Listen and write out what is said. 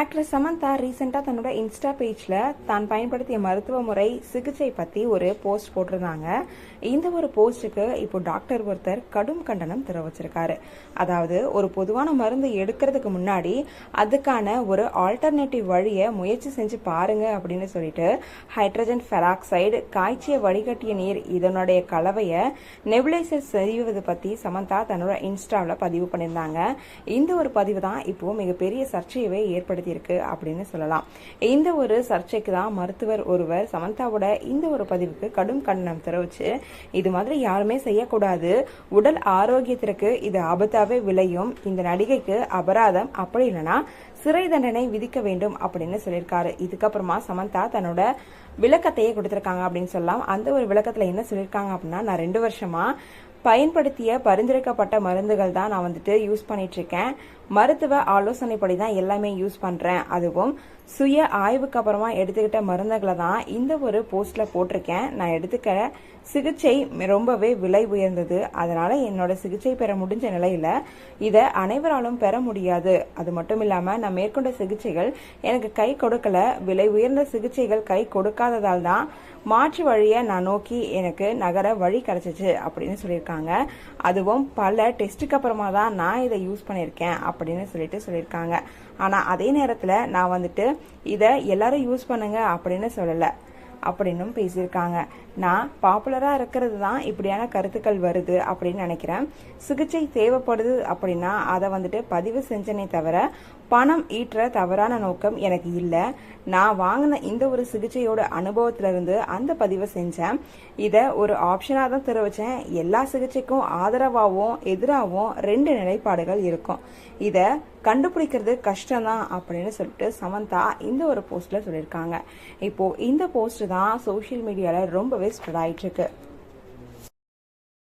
Actress Samantha ரீசெண்டாக தன்னோட Insta பேஜில் தான் பயன்படுத்திய மருத்துவ முறை சிகிச்சை பற்றி ஒரு போஸ்ட் போட்டிருந்தாங்க. இந்த ஒரு போஸ்ட்டுக்கு இப்போ டாக்டர் ஒருத்தர் கடும் கண்டனம் தெரிவிச்சிருக்காரு. அதாவது ஒரு பொதுவான மருந்து எடுக்கிறதுக்கு முன்னாடி அதுக்கான ஒரு ஆல்டர்னேட்டிவ் வழியை முயற்சி செஞ்சு பாருங்க அப்படின்னு சொல்லிட்டு ஹைட்ரஜன் ஃபெராக்சைடு காய்ச்சிய வடிகட்டிய நீர் இதனுடைய கலவையை நெபுலைசர் செய்வது பற்றி சமந்தா தன்னோட இன்ஸ்டாவில் பதிவு பண்ணியிருந்தாங்க. இந்த ஒரு பதிவு தான் இப்போ மிகப்பெரிய சர்ச்சையவே ஏற்படுத்தி ஏற்படுத்தியிருக்கு அப்படின்னு சொல்லலாம். இந்த ஒரு சர்ச்சைக்கு தான் மருத்துவர் ஒருவர் சமந்தாவோட இந்த ஒரு பதிவுக்கு கடும் கண்டனம் தெரிவிச்சு இது மாதிரி யாருமே செய்யக்கூடாது. உடல் ஆரோக்கியத்திற்கு இது ஆபத்தாவே விளையும். இந்த நடிகைக்கு அபராதம் அப்படி இல்லைன்னா சிறை தண்டனை விதிக்க வேண்டும் அப்படின்னு சொல்லியிருக்காரு. இதுக்கப்புறமா சமந்தா தன்னோட விளக்கத்தையே கொடுத்துருக்காங்க அப்படின்னு சொல்லலாம். அந்த ஒரு விளக்கத்தில் என்ன சொல்லியிருக்காங்க அப்படின்னா நான் ரெண்டு வருஷமா பயன்படுத்திய பரிந்துரைக்கப்பட்ட மருந்துகள் தான் நான் வந்துட்டு யூஸ் பண்ணிட்டு இருக்கேன். மருத்துவ ஆலோசனைப்படி தான் எல்லாமே யூஸ் பண்றேன். அதுவும் சுய ஆய்வுக்கு அப்புறமா எடுத்துக்கிட்ட மருந்துகளை தான் இந்த ஒரு போஸ்ட்ல போட்டிருக்கேன். நான் எடுத்துக்க சிகிச்சை ரொம்பவே விலை உயர்ந்தது. அதனால என்னோட சிகிச்சை பெற முடிஞ்ச நிலையில இதை அனைவராலும் பெற முடியாது. அது மட்டும் இல்லாம நான் மேற்கொண்ட சிகிச்சைகள் எனக்கு கை கொடுக்கல. விலை உயர்ந்த சிகிச்சைகள் கை கொடுக்காததால் தான் மாற்று வழியை நான் நோக்கி எனக்கு நகர வழி கிடைச்சிச்சு அப்படின்னு சொல்லியிருக்காங்க. அதுவும் பல டெஸ்ட்டுக்கு அப்புறமா தான் நான் இதை யூஸ் பண்ணியிருக்கேன். அப்படின்னு சொல்லிட்டு சொல்லியிருக்காங்க. ஆனால் அதே நேரத்தில் நான் வந்துட்டு இதை எல்லாரும் யூஸ் பண்ணுங்க அப்படின்னு சொல்லலை. அப்படின்னும் பேசியிருக்காங்க. நான் பாப்புலராக இருக்கிறது தான் இப்படியான கருத்துக்கள் வருது அப்படின்னு நினைக்கிறேன். சிகிச்சை தேவைப்படுது அப்படின்னா அதை வந்துட்டு பதிவு செஞ்சனே தவிர பணம் ஈட்டுற தவறான நோக்கம் எனக்கு இல்லை. நான் வாங்கின இந்த ஒரு சிகிச்சையோட அனுபவத்திலிருந்து அந்த பதிவை செஞ்சேன். இதை ஒரு ஆப்ஷனாக தான் தெரிவித்தேன் எல்லா சிகிச்சைக்கும் ஆதரவாகவும் எதிராகவும் ரெண்டு நிலைப்பாடுகள் இருக்கும். இதை கண்டுபிடிக்கிறது கஷ்டம்தான் அப்படின்னு சொல்லிட்டு சமந்தா இந்த ஒரு போஸ்ட்டில் சொல்லியிருக்காங்க. இப்போது இந்த போஸ்ட் தான் சோஷியல் மீடியாவில் ரொம்பவே ஸ்ப்ரெட் ஆகிட்டுருக்கு